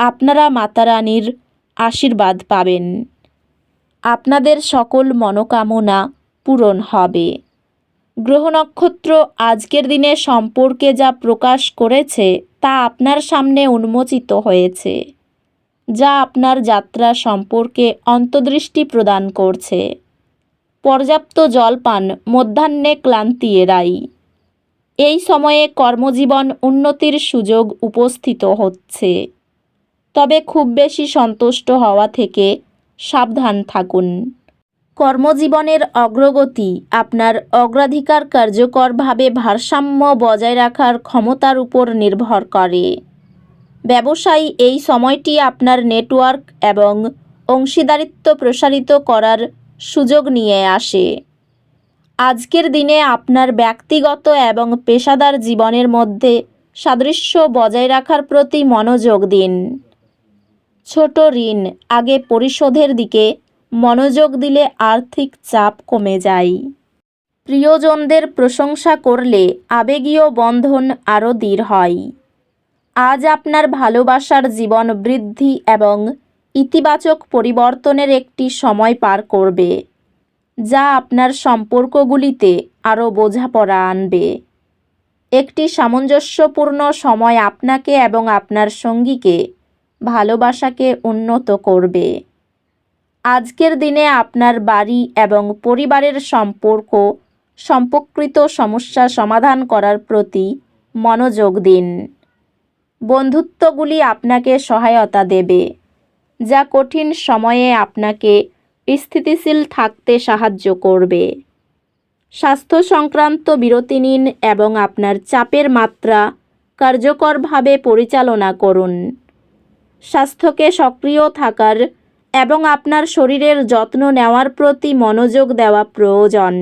আপনারা মাতা রানীর আশীর্বাদ পাবেন। আপনাদের সকল মনোকামনা পূরণ হবে। গ্রহ নক্ষত্র আজকের দিনে সম্পর্কে যা প্রকাশ করেছে তা আপনার সামনে উন্মোচিত হয়েছে, যা আপনার যাত্রা সম্পর্কে অন্তর্দৃষ্টি প্রদান করছে। পর্যাপ্ত জল পান মধ্যাহ্নে ক্লান্তি এড়াই। এই সময়ে কর্মজীবন উন্নতির সুযোগ উপস্থিত হচ্ছে। তবে খুব বেশি সন্তুষ্ট হওয়া থেকে সাবধান থাকুন। কর্মজীবনের অগ্রগতি আপনার অগ্রাধিকার কার্যকরভাবে ভারসাম্য বজায় রাখার ক্ষমতার উপর নির্ভর করে। ব্যবসায়ী এই সময়টি আপনার নেটওয়ার্ক এবং অংশীদারিত্ব প্রসারিত করার সুযোগ নিয়ে আসে। আজকের দিনে আপনার ব্যক্তিগত এবং পেশাদার জীবনের মধ্যে সাদৃশ্য বজায় রাখার প্রতি মনোযোগ দিন। ছোট ঋণ, আগে পরিশোধের দিকে মনোযোগ দিলে আর্থিক চাপ কমে যায়। প্রিয়জনদের প্রশংসা করলে আবেগীয় বন্ধন আরও দৃঢ় হয়। আজ আপনার ভালোবাসার জীবন বৃদ্ধি এবং ইতিবাচক পরিবর্তনের একটি সময় পার করবে, যা আপনার সম্পর্কগুলিতে আরও বোঝাপড়া আনবে। একটি সামঞ্জস্যপূর্ণ সময় আপনাকে এবং আপনার সঙ্গীকে ভালোবাসাকে উন্নত করবে। আজকের দিনে আপনার বাড়ি এবং পরিবারের সম্পর্ক, সম্পর্কিত সমস্যা সমাধান করার প্রতি মনোযোগ দিন। বন্ধুত্বগুলি আপনাকে সহায়তা দেবে। যা কঠিন সময়ে আপনাকে স্থিতিশীল থাকতে সাহায্য করবে। স্বাস্থ্য সংক্রান্ত বিরতি নিন এবং আপনার চাপের মাত্রা কার্যকরভাবে পরিচালনা করুন। স্বাস্থ্যকে সক্রিয় থাকার এবং আপনার শরীরের যত্ন নেওয়ার প্রতি মনোযোগ দেওয়া প্রয়োজন।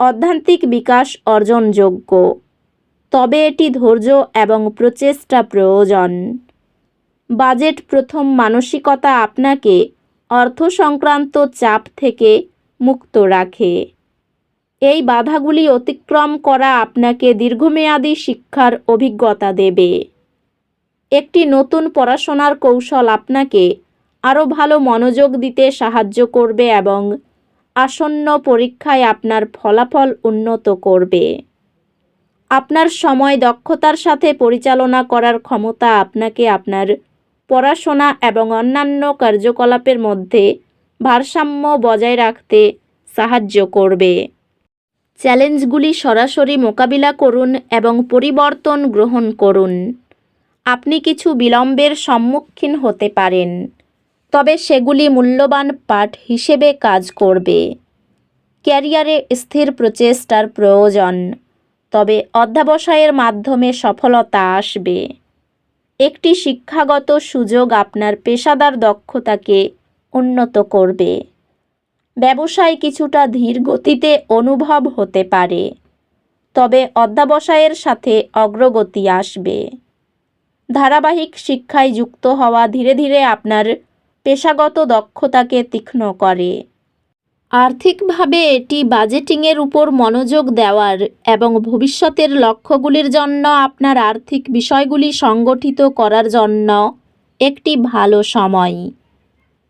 অধ্যান্তিক বিকাশ অর্জনযোগ্য। তবে এটি ধৈর্য এবং প্রচেষ্টা প্রয়োজন। বাজেট প্রথম মানসিকতা আপনাকে অর্থ সংক্রান্ত চাপ থেকে মুক্ত রাখে। এই বাধাগুলি অতিক্রম করা আপনাকে দীর্ঘমেয়াদী শিক্ষার অভিজ্ঞতা দেবে। একটি নতুন পড়াশোনার কৌশল আপনাকে আরও ভালো মনোযোগ দিতে সাহায্য করবে এবং আসন্ন পরীক্ষায় আপনার ফলাফল উন্নত করবে। আপনার সময় দক্ষতার সাথে পরিচালনা করার ক্ষমতা আপনাকে আপনার পড়াশোনা এবং অন্যান্য কার্যকলাপের মধ্যে ভারসাম্য বজায় রাখতে সাহায্য করবে। চ্যালেঞ্জগুলি সরাসরি মোকাবিলা করুন এবং পরিবর্তন গ্রহণ করুন। আপনি কিছু বিলম্বের সম্মুখীন হতে পারেন, তবে সেগুলি মূল্যবান পাঠ হিসেবে কাজ করবে। ক্যারিয়ারে স্থির প্রচেষ্টার প্রয়োজন, তবে অধ্যাবসায়ের মাধ্যমে সফলতা আসবে। একটি শিক্ষাগত সুযোগ আপনার পেশাদার দক্ষতাকে উন্নত করবে। ব্যবসায় কিছুটা ধীর গতিতে অনুভব হতে পারে, তবে অধ্যাবসায়ের সাথে অগ্রগতি আসবে। ধারাবাহিক শিক্ষায় যুক্ত হওয়া ধীরে ধীরে আপনার পেশাগত দক্ষতাকে তীক্ষ্ণ করে। আর্থিকভাবে এটি বাজেটিংয়ের উপর মনোযোগ দেওয়ার এবং ভবিষ্যতের লক্ষ্যগুলির জন্য আপনার আর্থিক বিষয়গুলি সংগঠিত করার জন্য একটি ভালো সময়।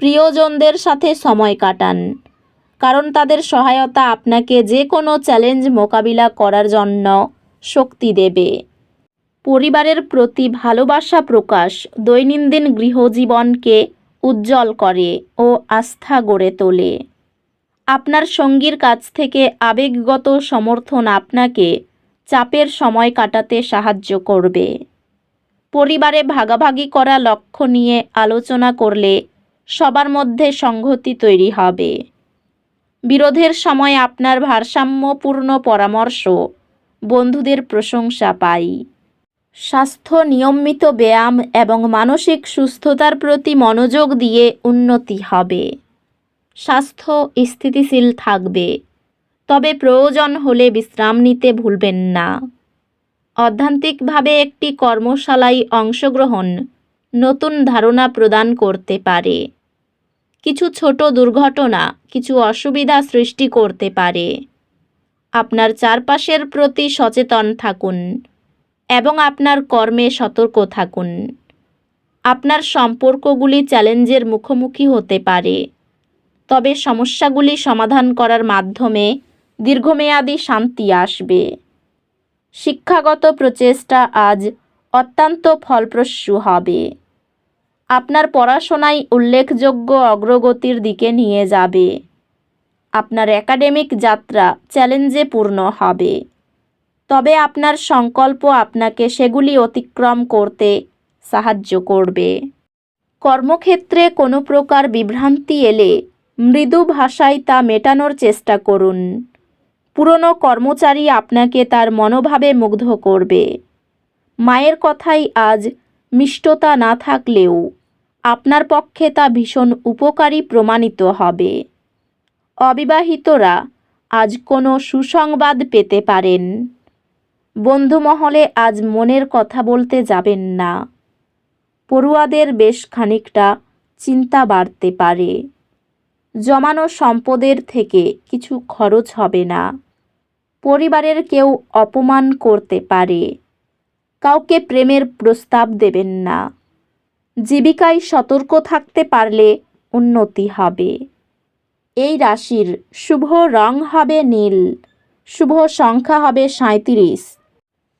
প্রিয়জনদের সাথে সময় কাটান, কারণ তাদের সহায়তা আপনাকে যে কোনো চ্যালেঞ্জ মোকাবিলা করার জন্য শক্তি দেবে। পরিবারের প্রতি ভালোবাসা প্রকাশ দৈনন্দিন গৃহজীবনকে উজ্জ্বল করে ও আস্থা গড়ে তোলে। আপনার সঙ্গীর কাছ থেকে আবেগগত সমর্থন আপনাকে চাপের সময় কাটাতে সাহায্য করবে। পরিবারে ভাগাভাগি করা লক্ষ্য নিয়ে আলোচনা করলে সবার মধ্যে সংহতি তৈরি হবে। বিরোধের সময় আপনার ভারসাম্যপূর্ণ পরামর্শ বন্ধুদের প্রশংসা পাই। স্বাস্থ্য, নিয়মিত ব্যায়াম এবং মানসিক সুস্থতার প্রতি মনোযোগ দিয়ে উন্নতি হবে। স্বাস্থ্য স্থিতিশীল থাকবে, তবে প্রয়োজন হলে বিশ্রাম নিতে ভুলবেন না। অধ্যান্তিকভাবে একটি কর্মশালায় অংশগ্রহণ নতুন ধারণা প্রদান করতে পারে। কিছু ছোট দুর্ঘটনা, কিছু অসুবিধা সৃষ্টি করতে পারে। আপনার চারপাশের প্রতি সচেতন থাকুন। এবং আপনার কর্মে সতর্ক থাকুন। আপনার সম্পর্কগুলি চ্যালেঞ্জের মুখোমুখি হতে পারে, তবে সমস্যাগুলি সমাধান করার মাধ্যমে দীর্ঘমেয়াদী শান্তি আসবে। শিক্ষাগত প্রচেষ্টা আজ অত্যন্ত ফলপ্রসূ হবে। আপনার পড়াশোনায় উল্লেখযোগ্য অগ্রগতির দিকে নিয়ে যাবে। আপনার একাডেমিক যাত্রা চ্যালেঞ্জে পূর্ণ হবে। তবে আপনার সংকল্প আপনাকে সেগুলি অতিক্রম করতে সাহায্য করবে। কর্মক্ষেত্রে কোনো প্রকার বিভ্রান্তি এলে মৃদু ভাষায় তা মেটানোর চেষ্টা করুন। পুরনো কর্মচারী আপনাকে তার মনোভাবে মুগ্ধ করবে। মায়ের কথাই আজ মিষ্টতা না থাকলেও আপনার পক্ষে তা ভীষণ উপকারী প্রমাণিত হবে। অবিবাহিতরা আজ কোনো সুসংবাদ পেতে পারেন। বন্ধুমহলে আজ মনের কথা বলতে যাবেন না। পড়ুয়াদের বেশ খানিকটা চিন্তা বাড়তে পারে। জমানো সম্পদের থেকে কিছু খরচ হবে না। পরিবারের কেউ অপমান করতে পারে। কাউকে প্রেমের প্রস্তাব দেবেন না। জীবিকায় সতর্ক থাকতে পারলে উন্নতি হবে। এই রাশির শুভ রং হবে নীল। শুভ সংখ্যা হবে সাঁত্রিশ